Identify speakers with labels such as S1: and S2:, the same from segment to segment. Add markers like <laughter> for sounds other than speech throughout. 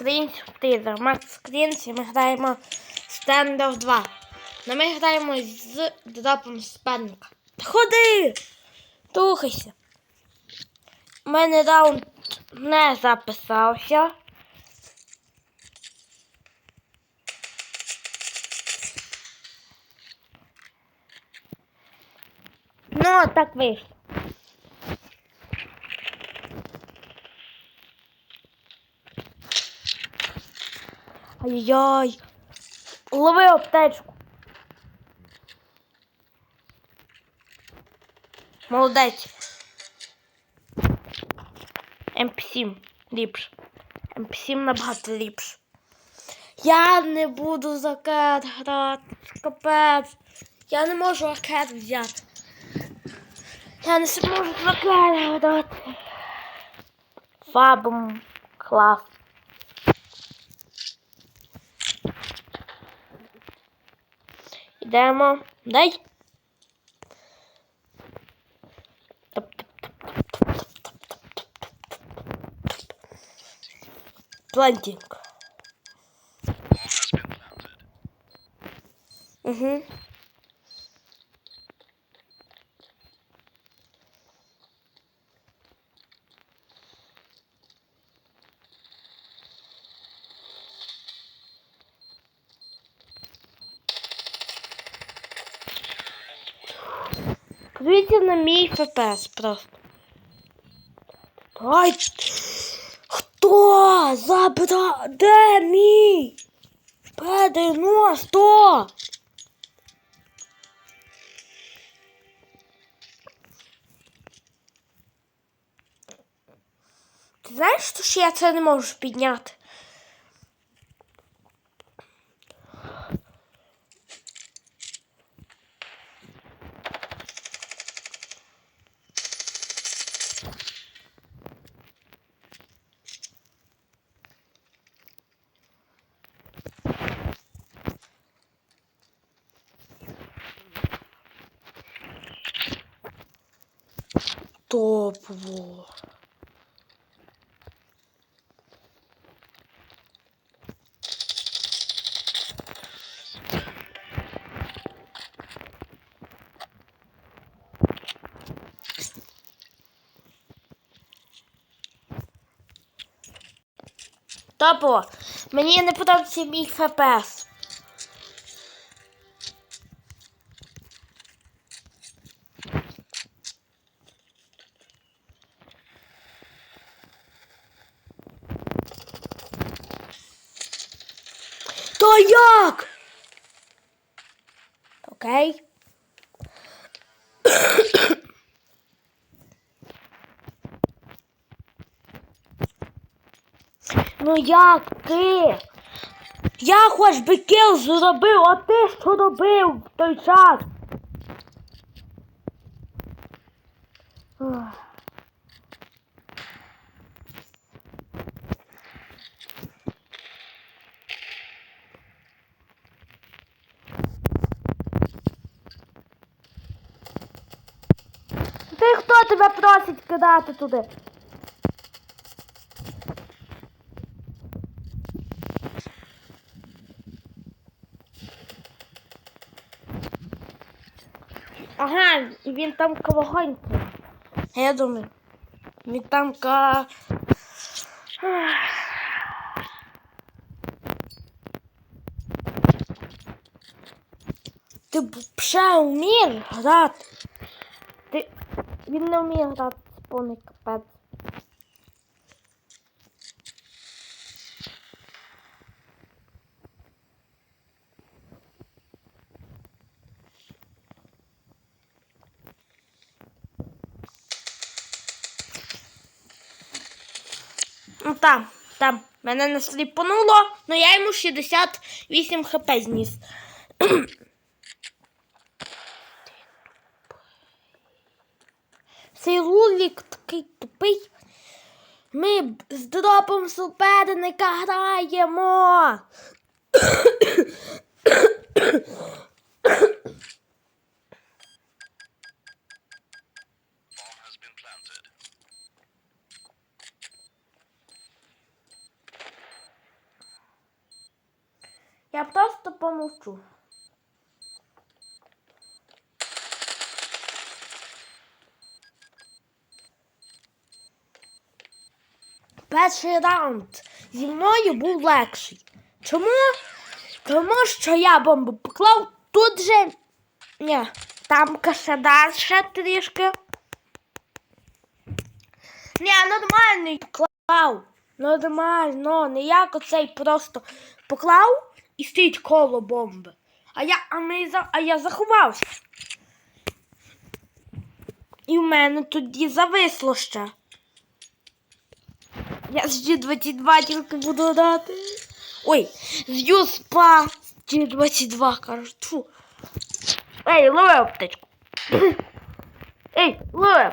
S1: Screens Freezer. Max Screens і ми граємо Standoff 2. Ну ми граємо з дропом спальника. Ходи! Рухайся. У мене раунд не записався. Ну, так вийшло. Ай-яй. Лови аптечку. Молодець. МП7 ліпше. МП7 набагато ліпше. Я не буду за кет грати. Капець. Я не можу ракет взяти. Я не зможу за кет грати. Фабом клас. Йдемо. Дай. Плантинг. Угу. Подивіться на мій ФПС просто. Ай! Хто забрав? Де мій? П-90! Ти знаєш, що я це не можу підняти? Топово. Топово. Мені не подобається мій ФПС. То як? Окей. ну як ти? Я хоч би кіл зробив, а ти що робив в той час? Ох. Ти хто тебе просить кидати туди? Ага, і він там вогонь. Я думаю, він там ка. Ти б ще вмієш грати? Він не вміє грати повний капець. Ну там, там. Мене не сліпануло, але я йому 68 хп зніс. <clears throat> дропом суперника граємо. Я просто помовчу. Перший раунд зі мною був легший. Чому? Тому що я бомбу поклав тут же. Ні, там кашада ще трішки. Ні, нормальний поклав. Нормально, не як оцей просто поклав і стоїть коло бомби. А я, а ми, а я заховався. І в мене тоді зависло ще. Я з G22 тільки буду грати. Ой, з Юспа з G22, кажу. Тьфу. Ей, лови аптечку. <coughs> Ей, лови.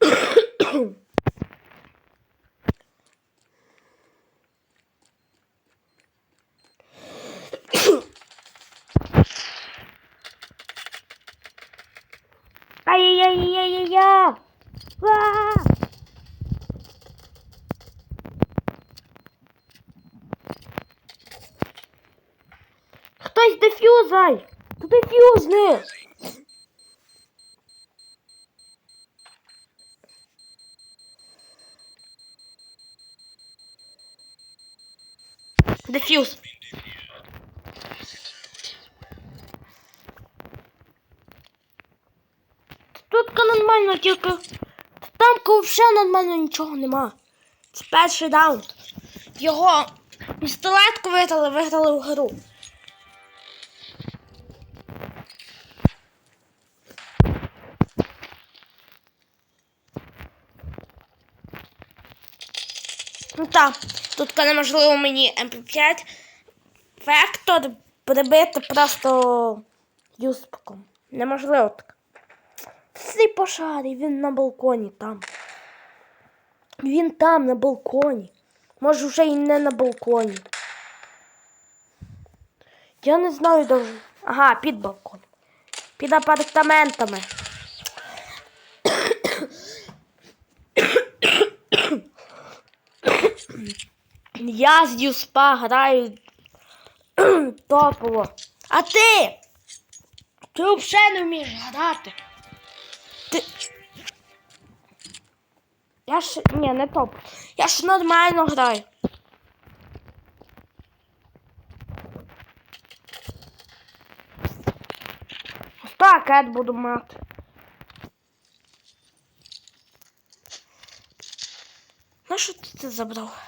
S1: <coughs> Ай-яй-яй-яй-яй-яй! Хтось дефюзай! Тут дефюзни! Дефюз. Нормально, тільки там взагалі нормально нічого нема. Це перший раунд. Його пістолетку виграли, виграли в гру. Ну так, тут неможливо мені МП5 вектор прибити просто юспком. Неможливо так. Всі пошарі, він на балконі там. Він там на балконі. Може вже і не на балконі. Я не знаю де. Ага, під балконом. Під апартаментами. Я з Юспа граю топово. А ти? Ти взагалі не вмієш грати. Я ж... Ні, не топ. Я ж нормально граю. Так, я буду мати. На що ти це забрав?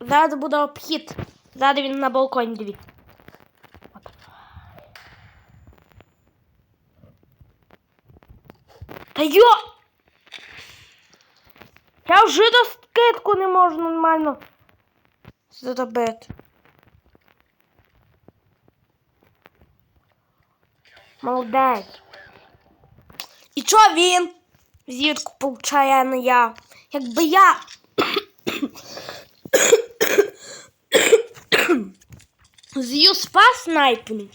S1: Зараз буде обхід. Зараз він на балконі дивіться. Та йо! Я вже до скидку не можу нормально зробити. Молодець. І чо він? Зірку получає, а не я. Якби я. З Юспа снайпнув.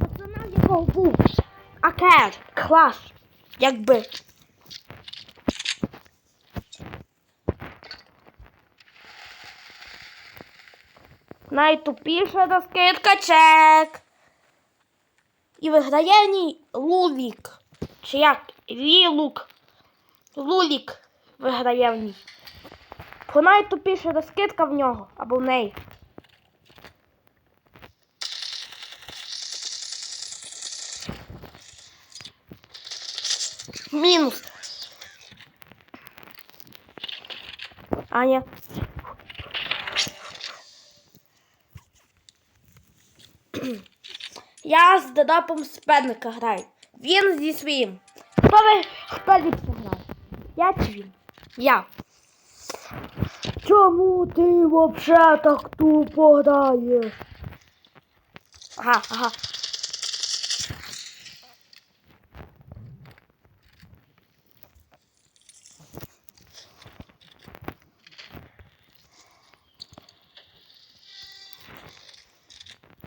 S1: Пацана його був. Акер, клас. Якби. Найтупіша розкидка чек. І виграє ній Лулік. Чи як? Лілук. Лулік виграє в ній. Бо найтупіша розкидка в нього або в неї. Мінус. Аня. <clears throat> Я з дедапом спедника граю. Він зі своїм. Хто ви хто ліпше грає? Я чи він? Я. Чому ти вообще так тупо граєш? Ага, ага.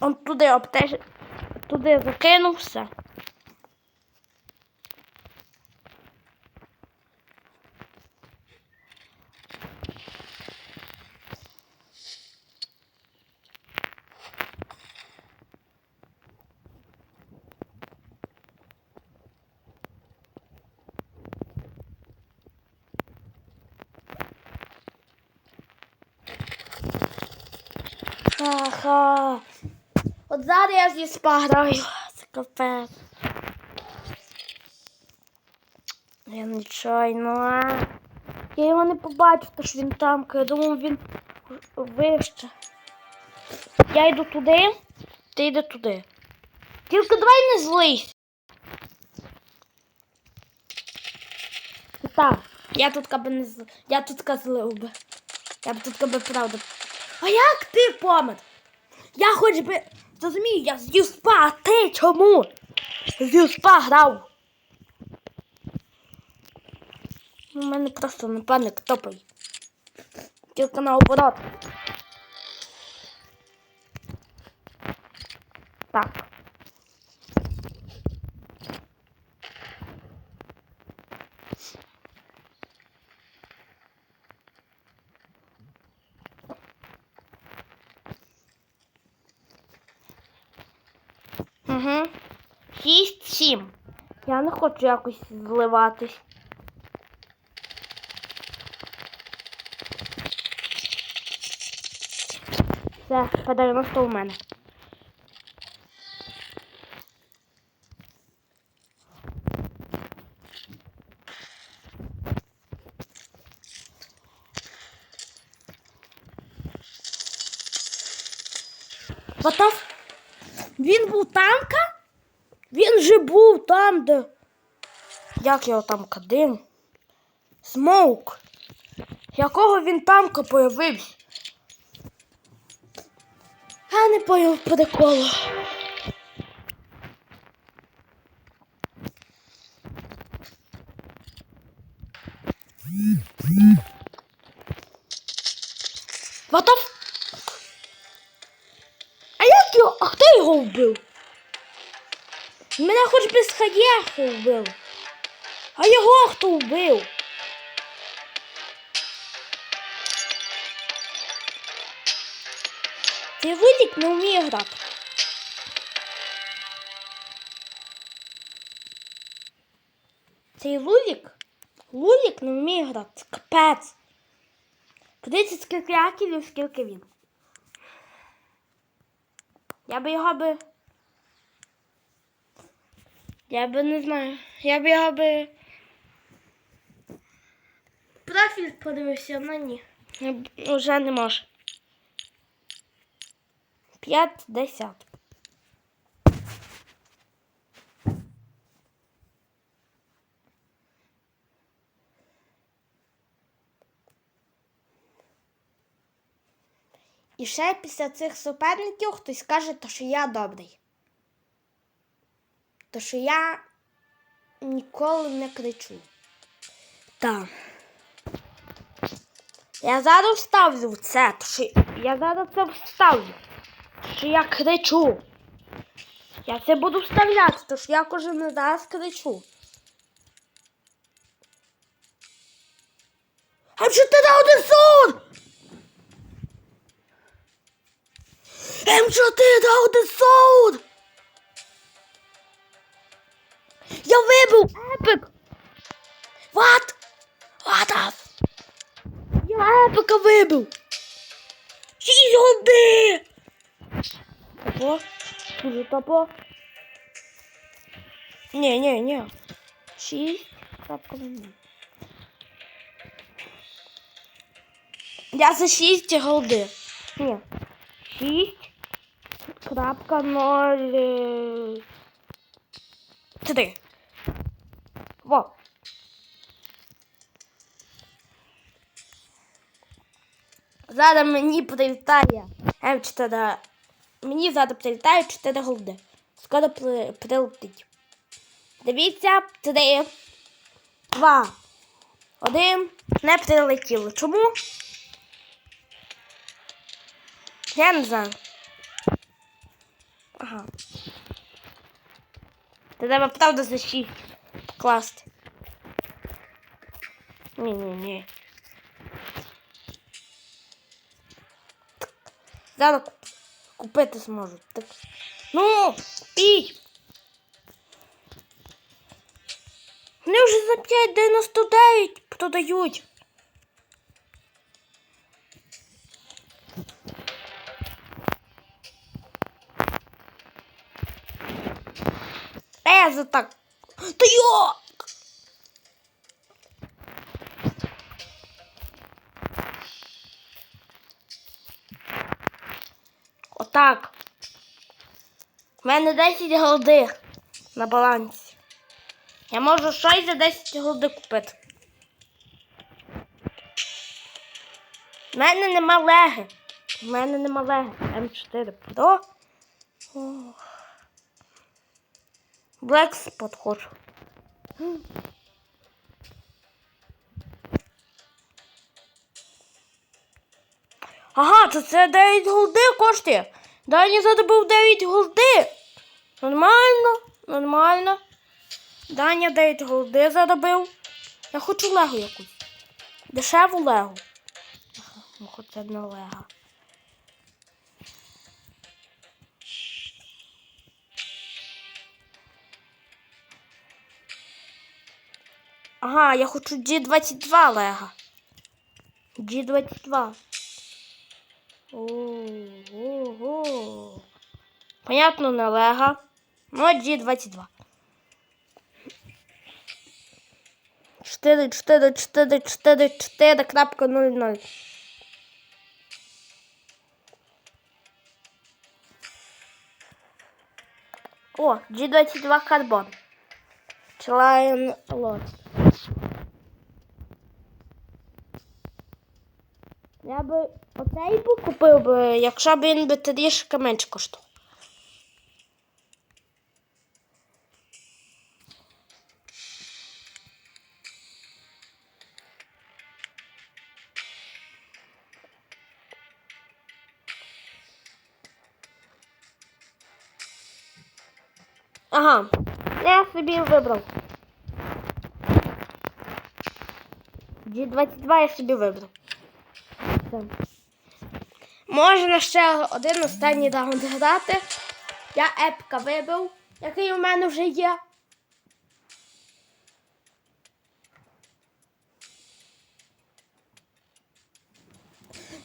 S1: Он туди обтеж... туди закинув все. Ха-ха. От зараз я зі пограю. Це капець. Я нечайно. Я його не побачив, то що він там. Я думав, він вище. Я йду туди, ти йди туди. Тільки давай не злись. Так, я тут каби не з... Я тут злив би. Я б тут каби правда. А як ти помер? Я хоч би розумію, я з Юспа, а ти чому? З Юспа грав. У мене просто нападник топий. Тільки наоборот. Так. Угу. Шість, сім. Я не хочу якось зливатись. Все, по 90 у мене. Готов? Він був танка? Він же був там, де. Як його там кадим? Смоук. Якого він тамка появився? Я не поняв приколу. Готов? А як його? А хто його вбив? Мене хоч без хаєху вбив. А його хто вбив? Цей вилік не вміє грати. Цей лулік? Лулік не вміє грати. Це капець. Подивіться, скільки акілів, скільки він. Я би його би. Я би не знаю. Я би його би. Профіль подивився, але ні. Уже не може. 50. І ще після цих суперників хтось скаже, то, що я добрий. То, що я ніколи не кричу. Так. Я зараз вставлю це, то що я зараз це вставлю. Що я кричу. Я це буду вставляти, то що я кожен раз кричу. М4 Одесун! М4 Одесун! Я вибив епик! What? What the? Я епика вибив! Шість годин! Топо? Дуже топо. Ні, ні, ні. Шість. Крапка нуль. Я за шість голди. Ні. Шість. Крапка ноль. е, Три. Зараз мені прилітає М4. Мені зараз прилітає 4 голди. Скоро при- прилетить. Дивіться, 3, 2, 1. Не прилетіло. Чому? Я не знаю. Ага. Треба правда за шість покласти. Ні-ні-ні. Зараз куп- купити зможу. Так. Ну, пій. Вони вже за 5,99 продають. Е, за так. Та йо! Отак. У мене 10 голди на балансі. Я можу щось за 10 голди купити. У мене нема леги. У мене нема леги. М4 Pro. Black хочу. Ага, то це 9 голди коштує. Дані задобив 9 голди. Нормально, нормально. Даня 9 голди задобив. Я хочу легу якусь. Дешеву. Ага, ну хоч це не лега. Ага, я хочу G22 лега. G22. Ого. Понятно, не лего. Ну, G22. 4, 4, 4, 4, 4, крапка 0, 0. О, G22 карбон. Lion Lot. Я би оцей би купив би, якщо б він би трішки менше коштував. Ага, я собі вибрав. G22 я собі вибрав. Все. Можна ще один останній раунд грати. Я епка вибив, який у мене вже є.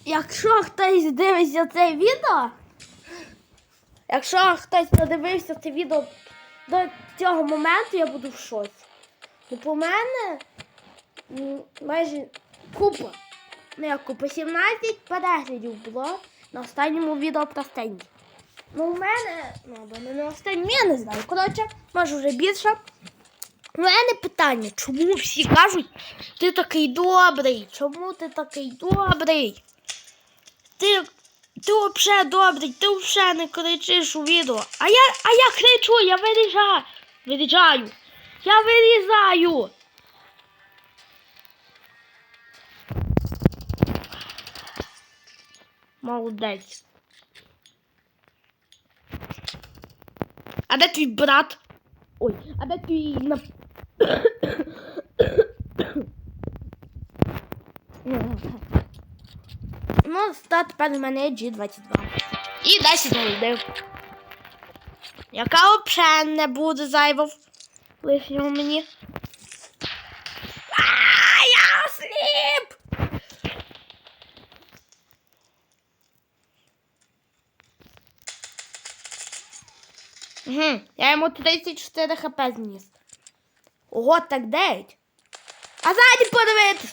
S1: Якщо хтось дивиться це відео, якщо хтось подивився це відео до цього моменту, я буду в шоці. Ну, по мене майже купа. Ну, як купа 17 переглядів було на останньому відео про стенді. Ну, у мене, ну, або не на я не знаю. Коротше, може вже більше. У мене питання, чому всі кажуть, ти такий добрий? Чому ти такий добрий? Ти, ти взагалі добрий, ти взагалі не кричиш у відео. А я, а я кричу, я виріжаю. Виріжаю. Я вирізаю. Молодець. А де твій брат? Ой, а де твій на. <coughs> Ну, ста тепер у мене G22. І 10 голдив. Яка взагалі не буде зайвов лишнього мені. А, я сліп! Угу, я йому 34 хп зніс. Ого, так 9. А ззаді подивитись.